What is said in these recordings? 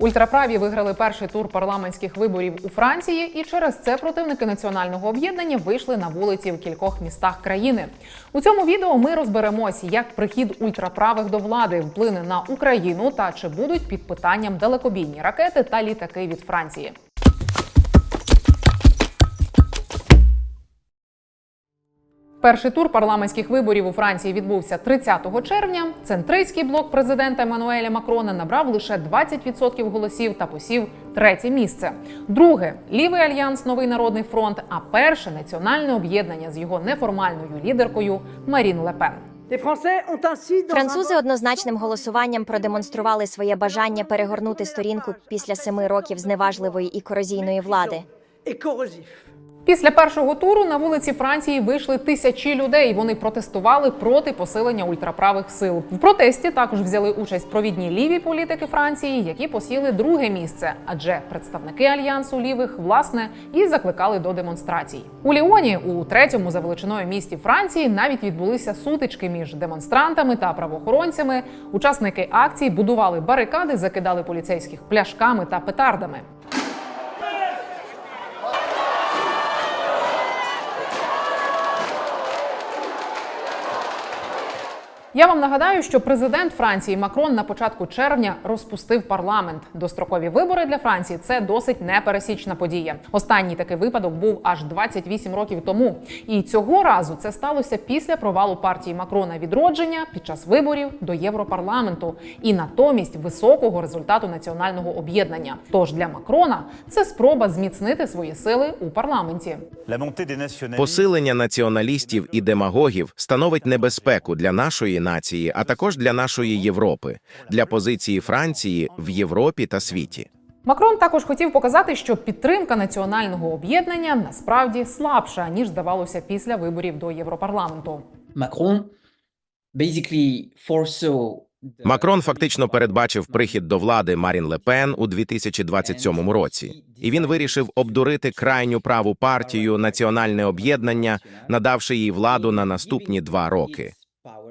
Ультраправі виграли перший тур парламентських виборів у Франції, і через це противники національного об'єднання вийшли на вулиці в кількох містах країни. У цьому відео ми розберемось, як прихід ультраправих до влади вплине на Україну та чи будуть під питанням далекобійні ракети та літаки від Франції. Перший тур парламентських виборів у Франції відбувся 30 червня. Центристський блок президента Еммануеля Макрона набрав лише 20% голосів та посів третє місце. Друге лівий альянс Новий народний фронт. А перше національне об'єднання з його неформальною лідеркою Марін Лепен. Французи однозначним голосуванням продемонстрували своє бажання перегорнути сторінку після семи років зневажливої і корозійної влади. Після першого туру на вулиці Франції вийшли тисячі людей. Вони протестували проти посилення ультраправих сил. В протесті також взяли участь провідні ліві політики Франції, які посіли друге місце, адже представники альянсу лівих власне і закликали до демонстрацій. У Ліоні, у третьому за величиною місті Франції, навіть відбулися сутички між демонстрантами та правоохоронцями. Учасники акції будували барикади, закидали поліцейських пляшками та петардами. Я вам нагадаю, що президент Франції Макрон на початку червня розпустив парламент. Дострокові вибори для Франції це досить непересічна подія. Останній такий випадок був аж 28 років тому. І цього разу це сталося після провалу партії Макрона відродження під час виборів до Європарламенту і натомість високого результату національного об'єднання. Тож для Макрона це спроба зміцнити свої сили у парламенті. Посилення націоналістів і демагогів становить небезпеку для нашої нації, а також для нашої Європи, для позиції Франції в Європі та світі. Макрон також хотів показати, що підтримка національного об'єднання насправді слабша ніж здавалося після виборів до Європарламенту. Macron basically foresaw Макрон фактично передбачив прихід до влади Марін Лепен у 2027 році, і він вирішив обдурити крайню праву партію Національне об'єднання, надавши їй владу на наступні два роки.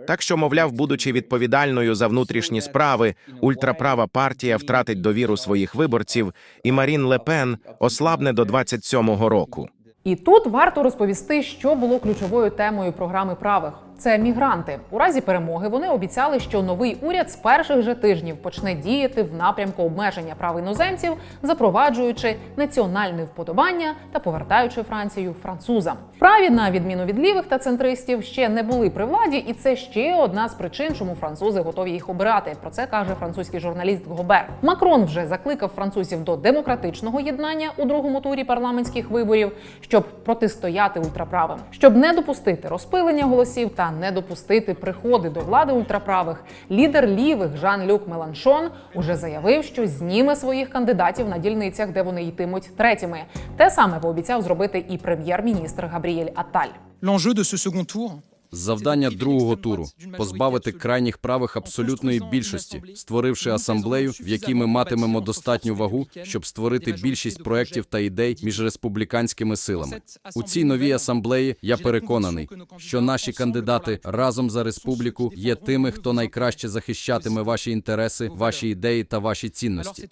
Так що, мовляв, будучи відповідальною за внутрішні справи, ультраправа партія втратить довіру своїх виборців, і Марін Лепен ослабне до 27-го року. І тут варто розповісти, що було ключовою темою програми правих. Це мігранти. У разі перемоги вони обіцяли, що новий уряд з перших же тижнів почне діяти в напрямку обмеження прав іноземців, запроваджуючи національне вподобання та повертаючи Францію французам. Праві, на відміну від лівих та центристів, ще не були при владі, і це ще одна з причин, чому французи готові їх обирати. Про це каже французький журналіст Гобер. Макрон вже закликав французів до демократичного єднання у другому турі парламентських виборів, щоб протистояти ультраправим, щоб не допустити розпилення голосів та не допустити приходи до влади ультраправих. Лідер лівих Жан-Люк Меланшон уже заявив, що зніме своїх кандидатів на дільницях, де вони йтимуть третіми. Те саме пообіцяв зробити і прем'єр-міністр Габріель Аталь. L'enjeu de ce second tour Завдання другого туру позбавити крайніх правих абсолютної більшості, створивши асамблею, в якій ми матимемо достатню вагу, щоб створити більшість проєктів та ідей між республіканськими силами. У цій новій асамблеї я переконаний, що наші кандидати разом за республіку є тими, хто найкраще захищатиме ваші інтереси, ваші ідеї та ваші цінності.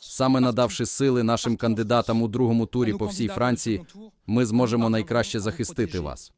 Саме надавши сили нашим кандидатам у другому турі по всій Франції, ми зможемо найкраще захистити вас.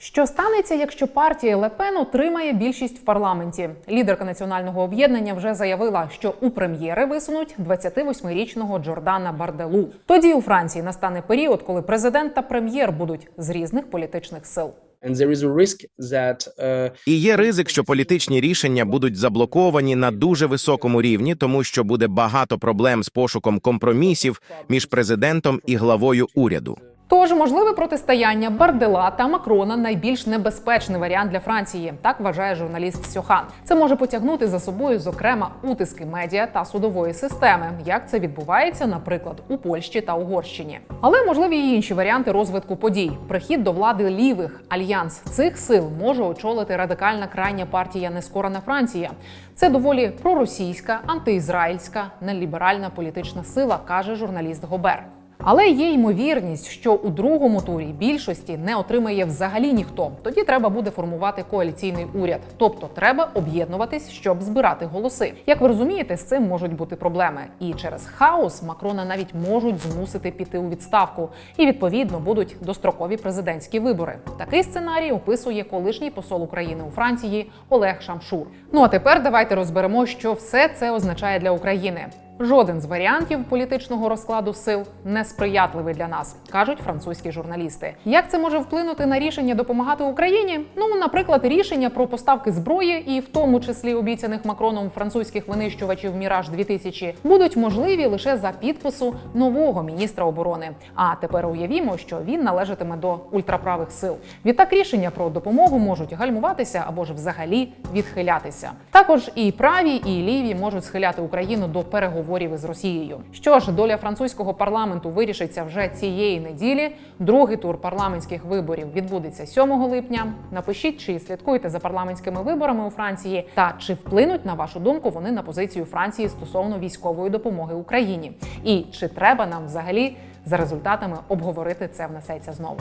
Що станеться, якщо партія Лепен отримає більшість в парламенті? Лідерка національного об'єднання вже заявила, що у прем'єри висунуть 28-річного Джордана Барделу. Тоді у Франції настане період, коли президент та прем'єр будуть з різних політичних сил. Uh, І є ризик, що політичні рішення будуть заблоковані на дуже високому рівні, тому що буде багато проблем з пошуком компромісів між президентом і главою уряду. Тож можливе протистояння Бардела та Макрона найбільш небезпечний варіант для Франції. Так вважає журналіст Сьохан. Це може потягнути за собою, зокрема, утиски медіа та судової системи, як це відбувається, наприклад, у Польщі та Угорщині. Але можливі й інші варіанти розвитку подій. Прихід до влади лівих альянс цих сил може очолити радикальна крайня партія Нескорена Франція. Це доволі проросійська, антиізраїльська, неліберальна політична сила, каже журналіст Гобер. Але є ймовірність, що у другому турі більшості не отримає взагалі ніхто. Тоді треба буде формувати коаліційний уряд, тобто треба об'єднуватись, щоб збирати голоси. Як ви розумієте, з цим можуть бути проблеми. І через хаос Макрона навіть можуть змусити піти у відставку, і відповідно будуть дострокові президентські вибори. Такий сценарій описує колишній посол України у Франції Олег Шамшур. Ну а тепер давайте розберемо, що все це означає для України. Жоден з варіантів політичного розкладу сил не сприятливий для нас, кажуть французькі журналісти. Як це може вплинути на рішення допомагати Україні? Ну, наприклад, рішення про поставки зброї, і в тому числі обіцяних Макроном французьких винищувачів Міраж 2000 будуть можливі лише за підпису нового міністра оборони. А тепер уявімо, що він належатиме до ультраправих сил. Відтак рішення про допомогу можуть гальмуватися або ж взагалі відхилятися. Також і праві, і ліві можуть схиляти Україну до переговорів із Росією. Що ж, доля французького парламенту вирішиться вже цієї неділі. Другий тур парламентських виборів відбудеться 7 липня. Напишіть, чи слідкуєте за парламентськими виборами у Франції, та чи вплинуть на вашу думку вони на позицію Франції стосовно військової допомоги Україні, і чи треба нам взагалі за результатами обговорити це внесеться знову.